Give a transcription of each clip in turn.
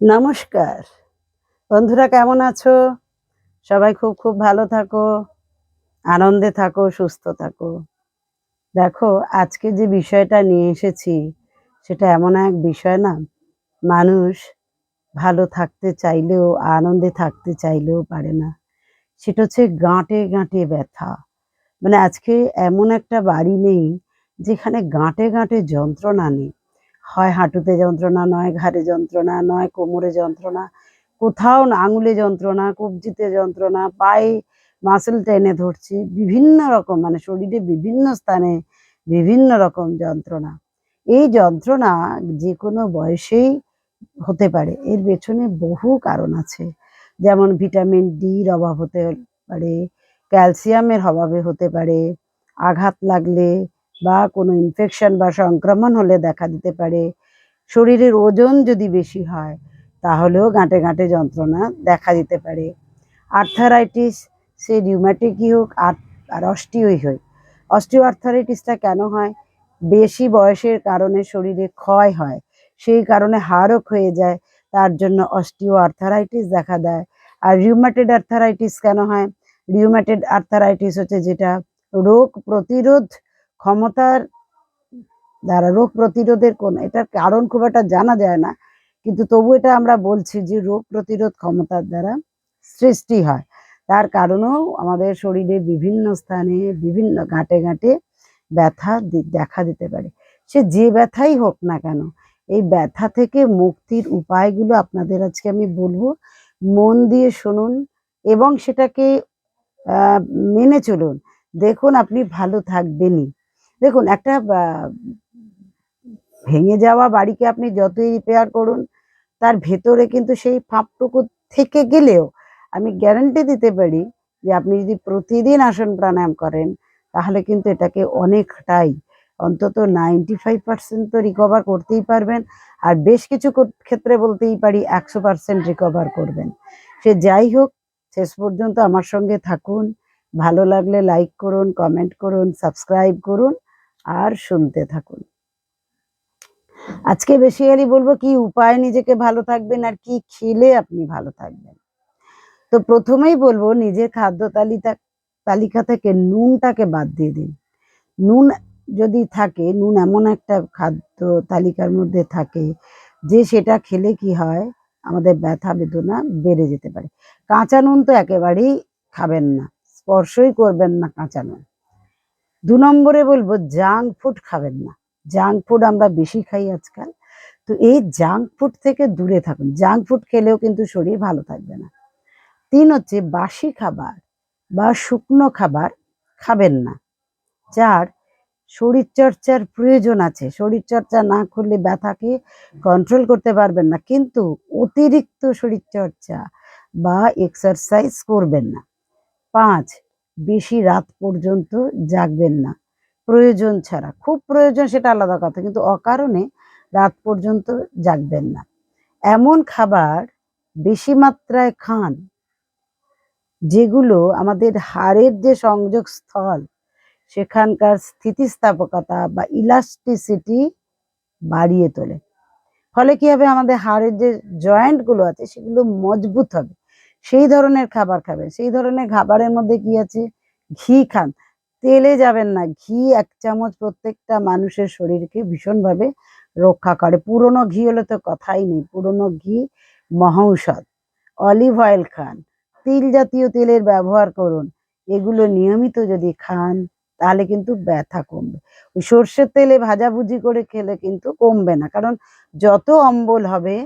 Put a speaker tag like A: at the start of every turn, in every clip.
A: নমস্কার। বন্ধুরা কেমন আছো? সবাই খুব খুব ভালো থাকো, আনন্দে থাকো, সুস্থ থাকো। দেখো, আজকে যে বিষয়টা নিয়ে এসেছি, সেটা এমন এক বিষয় না, মানুষ ভালো থাকতে চাইলেও, আনন্দে থাকতে চাইলেও পারে না। সেটা হচ্ছে গাঁটে গাঁটে ব্যথা। মানে আজকে এমন একটা বাড়ি নেই, যেখানে গাঁটে গাঁটে যন্ত্রণা নেই। হয় হাঁটুতে যন্ত্রণা, নয় ঘাড়ে যন্ত্রণা, নয় কোমরে যন্ত্রণা, কোথাও না আঙুলে যন্ত্রণা, কবজিতে যন্ত্রণা, পায়ে মাসেল টেনে ধরছে, বিভিন্ন রকম মানে শরীরে বিভিন্ন স্থানে বিভিন্ন রকম যন্ত্রণা। এই যন্ত্রণা যে কোনো বয়সেই হতে পারে, এর পেছনে বহু কারণ আছে। যেমন ভিটামিন ডির অভাব হতে পারে, ক্যালসিয়ামের অভাবে হতে পারে, আঘাত লাগলে বা কোনো ইনফেকশন বা সংক্রমণ হলে দেখা দিতে পারে। শরীরের ওজন যদি বেশি হয়, তাহলেও গাঁটে গাঁটে যন্ত্রণা দেখা দিতে পারে। আর্থারাইটিস সে রিউম্যাটিকই হোক আর অস্টিওই হোক। অস্টিও আর্থারাইটিসটা কেন হয়? বেশি বয়সের কারণে শরীরে ক্ষয় হয়। সেই কারণে হাড়ও ক্ষয়ে যায়। তার জন্য অস্টিও আর্থারাইটিস দেখা দেয়। আর রিউম্যাটেড আর্থারাইটিস কেন হয়? রিউম্যাটেড আর্থারাইটিস হচ্ছে যেটা রোগ প্রতিরোধ ক্ষমতার দ্বারা রোগ প্রতিরোধের কোন, এটার কারণ খুব একটা জানা যায় না। কিন্তু তবু এটা আমরা বলছি যে রোগ প্রতিরোধ ক্ষমতার দ্বারা সৃষ্টি হয়। তার কারণেও আমাদের শরীরে বিভিন্ন স্থানে, বিভিন্ন গাঁটে গাঁটে ব্যথা দেখা দিতে পারে। সে যে ব্যথাই হোক না কেন, এই ব্যথা থেকে মুক্তির উপায়গুলো আপনাদের আজকে আমি বলব। মন দিয়ে শুনুন এবং সেটাকে মেনে চলুন। দেখুন আপনি ভালো থাকবেনই। দেখুন, একটা ভেঙে যাওয়া বাড়িকে আপনি যতই রিপেয়ার করুন, তার ভেতরে কিন্তু সেই ফাঁপটুকু থেকে গেলেও আমি গ্যারান্টি দিতে পারি যে আপনি যদি প্রতিদিন আসন প্রাণায়াম করেন, তাহলে কিন্তু এটাকে অনেকটাই, অন্তত নাইনটি ফাইভ পার্সেন্ট তো রিকভার করতেই পারবেন আর বেশ কিছু ক্ষেত্রে বলতেই পারি একশো পার্সেন্ট রিকভার করবেন। সে যাই হোক, শেষ পর্যন্ত আমার সঙ্গে থাকুন, ভালো লাগলে লাইক করুন কমেন্ট করুন সাবস্ক্রাইব করুন। আর শুনতে থাকুন। আজকে বেসিক্যালি বলব কি উপায় নিজেকে ভালো থাকবেন আর কি খেলে আপনি ভালো থাকবেন। তো প্রথমেই বলব নিজের খাদ্য তালিকা তালিকা থেকে নুনটাকে বাদ দিয়ে দিন। নুন যদি থাকে, নুন এমন একটা খাদ্য তালিকার মধ্যে থাকে যে সেটা খেলে কি হয়? আমাদের ব্যথা, বেদনা বেড়ে যেতে পারে। কাঁচা নুন তো একেবারেই খাবেন না, স্পর্শই করবেন না কাঁচা নুন। দু নম্বরে বলব জাঙ্ক ফুড খাবেন না। জাঙ্ক ফুড আমরা বেশি খাই আজকাল। তো এই জাঙ্ক ফুড থেকে দূরে থাকুন। জাঙ্ক ফুড খেলেও কিন্তু শরীর ভালো থাকবে না। তিন হচ্ছে, বাসি খাবার বা শুকনো খাবার খাবেন না। চার, শরীরচর্চার প্রয়োজন আছে। শরীরচর্চা না করলে ব্যথাকে কন্ট্রোল করতে পারবেন না। কিন্তু অতিরিক্ত শরীরচর্চা বা এক্সারসাইজ করবেন না। পাঁচ বেশি রাত পর্যন্ত জাগবেন না। প্রয়োজন ছাড়া, খুব প্রয়োজন সেটা আলাদা কথা, কিন্তু অকারণে রাত পর্যন্ত জাগবেন না। এমন খাবার বেশি মাত্রায় খান যেগুলো আমাদের হাড়ের যে সংযোগ স্থল, সেখানকার স্থিতিস্থাপকতা বা ইলাস্টিসিটি বাড়িয়ে তোলে। ফলে কি হবে? আমাদের হাড়ের যে জয়েন্টগুলো আছে, সেগুলো মজবুত হবে। সেই ধরনের খাবার খাবেন। সেই ধরনের খাবারের মধ্যে কি আছে? ঘি খান। তেলে যাবেন না। ঘি এক চামচ প্রত্যেকটা মানুষের শরীরকে ভীষণভাবে রক্ষা করে। পুরনো ঘি হলে তো কথাই নেই। পুরনো ঘি মহৌষধ। অলিভ অয়েল খান। তিল জাতীয় তেলের ব্যবহার করুন। এগুলো নিয়মিত যদি খান, তাহলে কিন্তু ব্যথা কমবে। ওই সর্ষের তেলে ভাজাভুজি করে খেলে কিন্তু কমবে না। কারণ যত অম্বল হবে,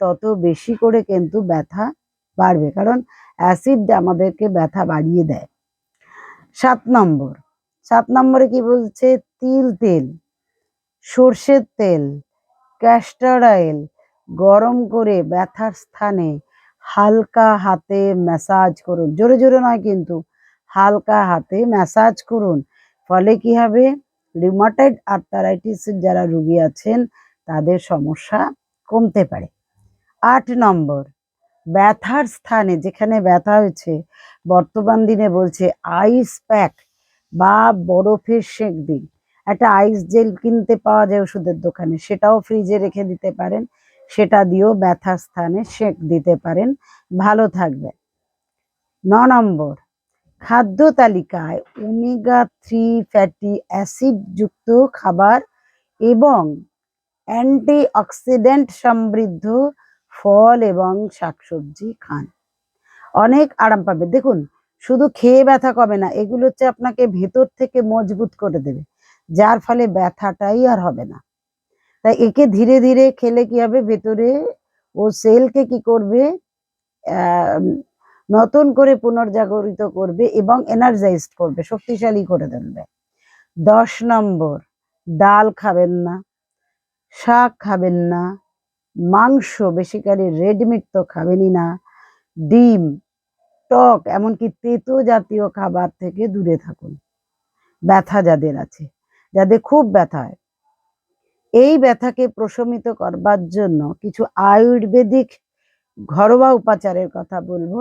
A: তত বেশি করে কিন্তু ব্যথা বাড়বে। কারণ অ্যাসিড আমাদেরকে ব্যথা বাড়িয়ে দেয়। সাত নম্বর। সাত নম্বরে কি বলছে? তিল, তেল। সর্ষের তেল ক্যাস্টার অয়েল গরম করে ব্যথার স্থানে হালকা হাতে ম্যাসাজ করুন। জোরে জোরে নয় কিন্তু হালকা হাতে ম্যাসাজ করুন। ফলে কি হবে? রিউমাটয়েড আর্থারাইটিসের যারা রুগী আছেন, তাদের সমস্যা কমতে পারে। আট নম্বর। ব্যথার স্থানে, যেখানে ব্যথা হয়েছে, বর্তমান দিনে বলছে আইস প্যাক বা বরফের সেঁক দিন একটা আইস জেল কিনতে পাওয়া যায় ওষুধের দোকানে, সেটাও ফ্রিজে রেখে দিতে পারেন। সেটা দিয়েও ব্যথার স্থানে সেঁক দিতে পারেন। ভালো থাকবে ন নম্বর, খাদ্য তালিকায় ওমেগা থ্রি ফ্যাটি অ্যাসিড যুক্ত খাবার এবং অ্যান্টি অক্সিডেন্ট সমৃদ্ধ ফল এবং শাকসবজি খান। অনেক আরাম পাবে। দেখুন, শুধু খেয়ে ব্যথা কমে না, এগুলো হচ্ছে আপনাকে ভেতর থেকে মজবুত করে দেবে, যার ফলে ব্যথাটাই আর হবে না। তাই একে ধীরে ধীরে খেলে কি হবে? ভেতরে ও সেলকে কি করবে? নতুন করে পুনর্জাগরিত করবে এবং এনার্জাইজড করবে, শক্তিশালী করে দেবে দশ নম্বর, ডাল খাবেন না, শাক খাবেন না মাংস বেসিক্যালি রেড মিট তো খাবেনই না। ডিম, টক, এমনকি তেতো জাতীয় খাবার থেকে দূরে থাকুন। ব্যথা যাদের আছে, যাদের খুব ব্যথা হয়। এই ব্যথাকে প্রশমিত করবার জন্য কিছু আয়ুর্বেদিক ঘরোয়া উপাচারের কথা বলব,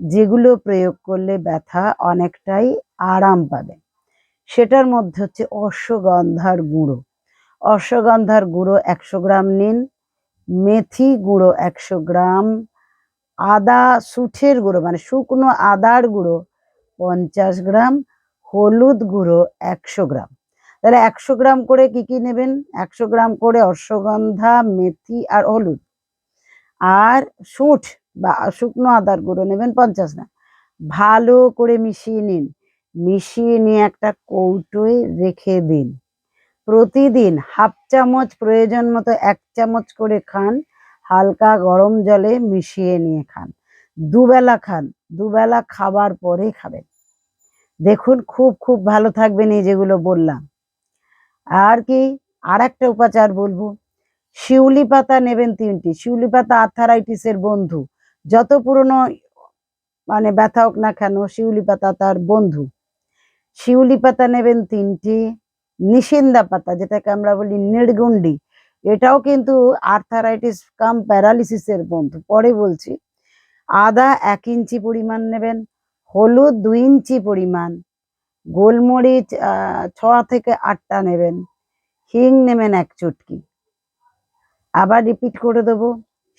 A: যেগুলো প্রয়োগ করলে ব্যথা অনেকটাই আরাম পাবে। সেটার মধ্যে হচ্ছে অশ্বগন্ধার গুঁড়ো। অশ্বগন্ধার গুঁড়ো একশো গ্রাম নিন। মেথি গুঁড়ো একশো গ্রাম, আদা সুঠের গুঁড়ো মানে শুকনো আদার গুঁড়ো পঞ্চাশ গ্রাম, হলুদ গুঁড়ো একশো গ্রাম। তাহলে একশো গ্রাম করে কি কি নেবেন? একশো গ্রাম করে অশ্বগন্ধা, মেথি আর হলুদ। আর সুঁঠ বা শুকনো আদার গুঁড়ো নেবেন পঞ্চাশ গ্রাম। ভালো করে মিশিয়ে নিন। মিশিয়ে নিয়ে একটা কৌটোয় রেখে দিন। প্রতিদিন হাফ চামচ প্রয়োজন মতো এক চামচ করে খান, হালকা গরম জলে মিশিয়ে নিয়ে খান। দুবেলা খান, দুবেলা খাবার পরে খাবেন। দেখুন, খুব খুব ভালো থাকবেন এই যেগুলো বললাম। আর কি আর একটা উপাচার বলব। শিউলি পাতা নেবেন তিনটি। শিউলি পাতা আর্থারাইটিসের বন্ধু। যত পুরনো মানে ব্যথা হোক না কেন, শিউলি পাতা তার বন্ধু। শিউলি পাতা নেবেন তিনটি। নিশিন্দা পাতা, যেটাকে আমরা বলি নির্গুন্ডি এটাও কিন্তু আর্থারাইটিস কাম প্যারালিসিসের বন্ধু। পরে বলছি, আদা এক ইঞ্চি পরিমাণ নেবেন, হলুদ দুই ইঞ্চি পরিমাণ, গোলমরিচ ছ থেকে আটটা নেবেন, হিং নেবেন এক চুটকি। আবার রিপিট করে দেবো,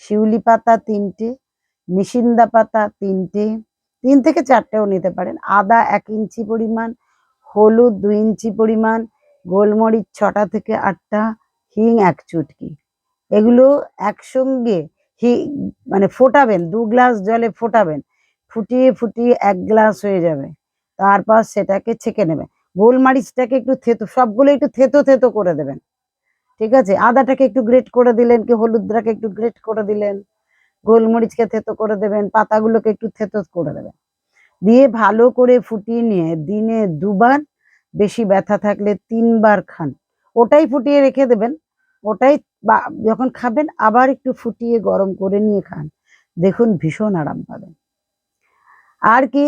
A: শিউলি পাতা তিনটে নিশিন্দা পাতা তিনটে, তিন থেকে চারটেও নিতে পারেন। আদা এক ইঞ্চি পরিমাণ, হলুদ দুই ইঞ্চি পরিমাণ গোলমরিচ ছটা থেকে আটটা, হিং এক চুটকি। এগুলো একসঙ্গে হি মানে ফোটাবেন, দু গ্লাস জলে ফোটাবেন। ফুটিয়ে ফুটিয়ে এক গ্লাস হয়ে যাবে। তারপর সেটাকে ছেঁকে নেবেন। গোলমরিচটাকে একটু থেতো, সবগুলো একটু থেতো থেতো করে দেবেন। ঠিক আছে? আদাটাকে একটু গ্রেট করে দিলেন কি হলুদটাকে একটু গ্রেট করে দিলেন? গোলমরিচকে থেতো করে দেবেন, পাতাগুলোকে একটু থেতো করে দেবেন। দিয়ে ভালো করে ফুটিয়ে নিয়ে দিনে দুবার বেশি ব্যথা থাকলে তিনবার খান। ওটাই ফুটিয়ে রেখে দেবেন। ওটাই যখন খাবেন, আবার একটু ফুটিয়ে গরম করে নিয়ে খান। দেখুন, ভীষণ আরাম পাবেন। আর কি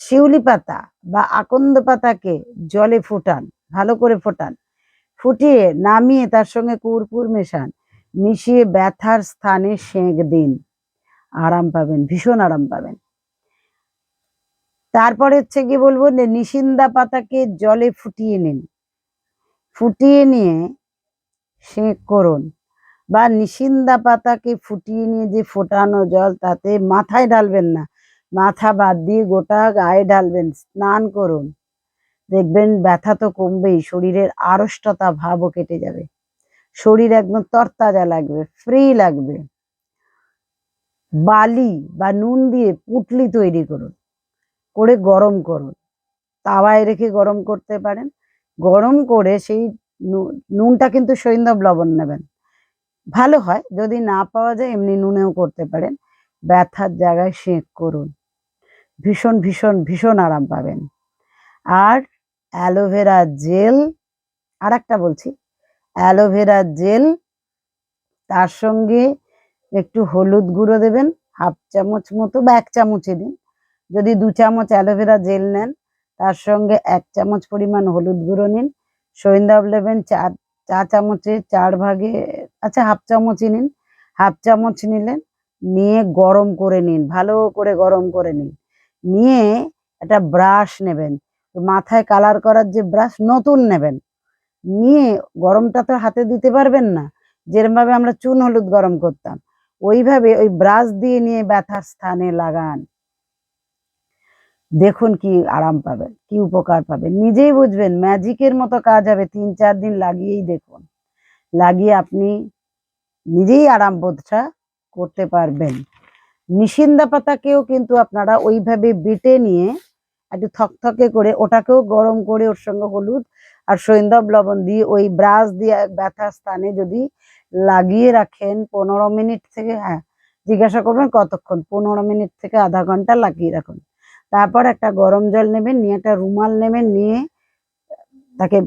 A: শিউলি পাতা বা আকন্দ পাতাকে জলে ফোটান, ভালো করে ফোটান। ফুটিয়ে নামিয়ে তার সঙ্গে কুরকুর মেশান। মিশিয়ে ব্যথার স্থানে সেঁক দিন। আরাম পাবেন, ভীষণ আরাম পাবেন। তারপরে হচ্ছে কি বলব নিশিন্দা পাতাকে জলে ফুটিয়ে নিন। ফুটিয়ে নিয়ে সেঁক করুন। বা নিশিন্দা পাতাকে ফুটিয়ে নিয়ে যে ফোটানো জল তাতে মাথায় ঢালবেন না, মাথা বাদ দিয়ে গোটা গায়ে ঢালবেন, স্নান করুন। দেখবেন ব্যথা তো কমবেই, শরীরের আড়ষ্টতা ভাবও কেটে যাবে। শরীর একদম তরতাজা লাগবে, ফ্রি লাগবে। বালি বা নুন দিয়ে পুটলি তৈরি করুন। করে গরম করুন। তাওয়ায় রেখে গরম করতে পারেন। গরম করে সেই নুনটা কিন্তু সৈন্ধব লবণ নেবেন। ভালো হয়, যদি না পাওয়া যায় এমনি নুনেও করতে পারেন। ব্যথার জায়গায় সেঁক করুন। ভীষণ ভীষণ ভীষণ আরাম পাবেন। আর অ্যালোভেরা জেল আর একটা বলছি, অ্যালোভেরা জেল, তার সঙ্গে একটু হলুদ গুঁড়ো দেবেন, হাফ চামচ মতো বা এক চামচই দিন। যদি দু চামচ অ্যালোভেরা জেল নেন, তার সঙ্গে এক চামচ পরিমাণ হলুদ গুঁড়ো নিন সৈন্দাব নেবেন চার, চা চামচে চার ভাগে আচ্ছা হাফ চামচই নিন, হাফ চামচ নিলেন, নিয়ে গরম করে নিন, ভালো করে গরম করে নিন, নিয়ে একটা ব্রাশ নেবেন, মাথায় কালার করার যে ব্রাশ নতুন নেবেন, নিয়ে গরমটা তো হাতে দিতে পারবেন না, যেরমভাবে আমরা চুন হলুদ গরম করতাম, ওইভাবে ওই ব্রাশ দিয়ে নিয়ে ব্যথার স্থানে লাগান। দেখুন কি আরাম পাবেন, কি উপকার পাবেন। নিজেই বুঝবেন, ম্যাজিকের মতো কাজ হবে, তিন চার দিন লাগিয়েই দেখুন। লাগিয়ে আপনি নিজেই আরাম বোধটা করতে পারবেন। নিশিন্দা পাতাকেও কিন্তু আপনারা ওইভাবে বেটে নিয়ে একটু থকথকে করে ওটাকেও গরম করে ওর সঙ্গে হলুদ আর সৈন্দব লবণ দিয়ে, ওই ব্রাশ দিয়ে ব্যথা স্থানে যদি লাগিয়ে রাখেন পনেরো মিনিট থেকে হ্যাঁ জিজ্ঞাসা করবেন কতক্ষণ? পনেরো মিনিট থেকে আধা ঘণ্টা লাগিয়ে রাখুন। তারপর একটা গরম জল নেবেন, নিয়ে একটা রুমাল নেবেন, নিয়ে তাকে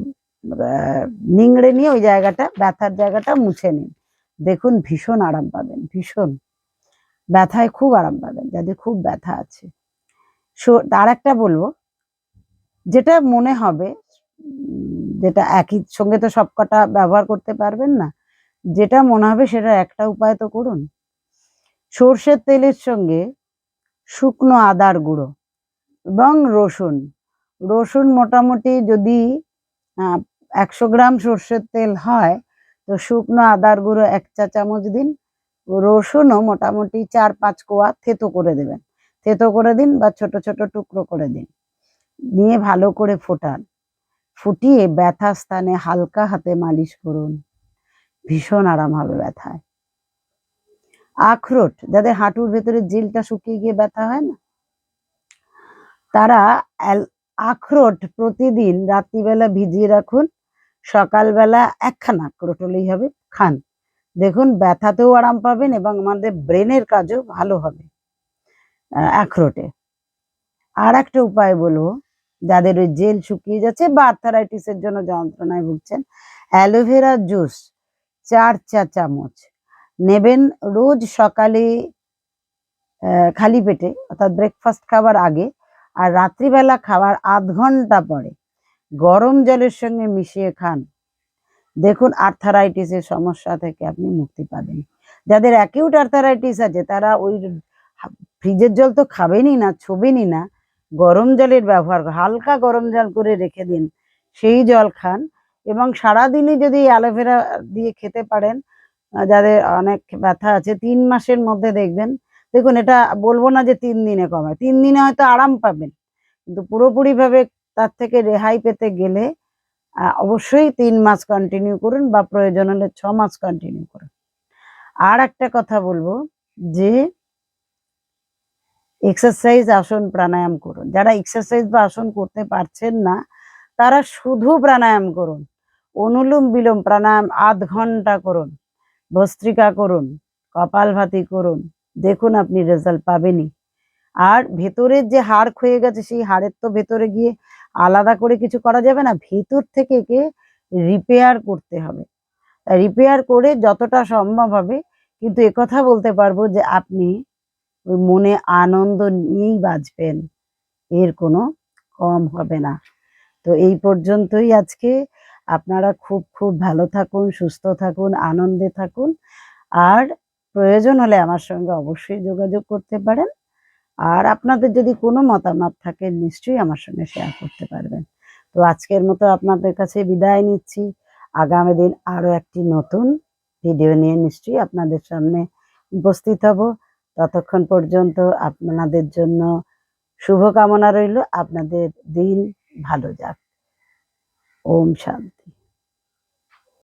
A: নিংড়ে নিয়ে ওই জায়গাটা, ব্যথার জায়গাটা মুছে নিন। দেখুন ভীষণ আরাম পাবেন, ভীষণ। ব্যথায় খুব আরাম পাবেন, যাদের খুব ব্যথা আছে। আর একটা বলব, যেটা মনে হবে, যেটা একই সঙ্গে তো সবকটা ব্যবহার করতে পারবেন না, যেটা মনে হবে সেটা একটা উপায় তো করুন। সর্ষের তেলের সঙ্গে শুকনো আদার গুঁড়ো। এবং রসুন। রসুন মোটামুটি যদি একশো গ্রাম সর্ষের তেল হয়, তো শুকনো আদার গুঁড়ো এক চা চামচ দিন, রসুনও মোটামুটি চার পাঁচ কোয়া থেতো করে দেবেন। থেতো করে দিন বা ছোট ছোট টুকরো করে দিন। নিয়ে ভালো করে ফোটান। ফুটিয়ে ব্যথা স্থানে হালকা হাতে মালিশ করুন। ভীষণ আরাম হবে ব্যথায়। আখরোট, যাদের হাঁটুর ভেতরে জিলটা শুকিয়ে গিয়ে ব্যথা হয় না? তারা আখরোট প্রতিদিন রাত্রিবেলা ভিজিয়ে রাখুন। সকালবেলা একখানা আখরোট হলেই হবে, খান। দেখুন, ব্যথাতেও আরাম পাবেন এবং আমাদের ব্রেনের কাজও ভালো হবে আখরোটে। আর একটা উপায় বলব, যাদের ওই জেল শুকিয়ে যাচ্ছে বা আর্থারাইটিসের জন্য যন্ত্রণায় ভুগছেন, অ্যালোভেরা জুস চার চা চামচ নেবেন রোজ সকালে খালি পেটে, অর্থাৎ ব্রেকফাস্ট খাবার আগে আর রাত্রিবেলা খাবার আধ ঘণ্টা পরে গরম জলের সঙ্গে মিশিয়ে খান। দেখুন আর্থারাইটিসের সমস্যা থেকে আপনি মুক্তি পাবেন। যাদের অ্যাকিউট আর্থারাইটিস আছে, তারা ওই ফ্রিজের জল তো খাবেনই না, ছোবেনই না। গরম জলের ব্যবহার, হালকা গরম জল করে রেখে দিন, সেই জল খান এবং সারাদিনই যদি অ্যালোভেরা দিয়ে খেতে পারেন, যাদের অনেক ব্যথা আছে, তিন মাসের মধ্যে দেখবেন দেখুন, এটা বলব না যে তিন দিনে কমে, তিন দিনে হয়তো আরাম পাবেন, কিন্তু পুরোপুরিভাবে তার থেকে রেহাই পেতে গেলে অবশ্যই তিন মাস কন্টিনিউ করুন বা প্রয়োজন হলে ছ মাস কন্টিনিউ করুন। আর একটা কথা বলব যে এক্সারসাইজ আসন প্রাণায়াম করুন। যারা এক্সারসাইজ বা আসন করতে পারছেন না, তারা শুধু প্রাণায়াম করুন, অনুলোম বিলোম প্রাণায়াম আধ ঘণ্টা করুন ভস্ত্রিকা করুন, কপালভাতি করুন দেখুন আপনি রেজাল্ট পাবেনই। আর ভেতরের যে হাড় ক্ষয়ে গেছে, সেই হাড়ের তো ভেতরে গিয়ে আলাদা করে কিছু করা যাবে না, ভেতর থেকে একে রিপেয়ার করতে হবে। রিপেয়ার করে যতটা সম্ভব হবে, কিন্তু একথা বলতে পারব যে আপনি ওই মনে আনন্দ নিয়েই বাঁচবেন, এর কোনো কম হবে না। তো এই পর্যন্তই আজকে। আপনারা খুব খুব ভালো থাকুন, সুস্থ থাকুন, আনন্দে থাকুন। আর প্রয়োজন হলে আমার সঙ্গে অবশ্যই যোগাযোগ করতে পারেন। আর আপনাদের যদি কোনো মতামত থাকে, নিশ্চয়ই আমার সঙ্গে শেয়ার করতে পারবেন। তো আজকের মতো আপনাদের কাছে বিদায় নিচ্ছি। আগামী দিন আরও একটি নতুন ভিডিও নিয়ে নিশ্চয়ই আপনাদের সামনে উপস্থিত হব। ততক্ষণ পর্যন্ত আপনাদের জন্য শুভকামনা রইল। আপনাদের দিন ভালো যাক। ওম শান্তি।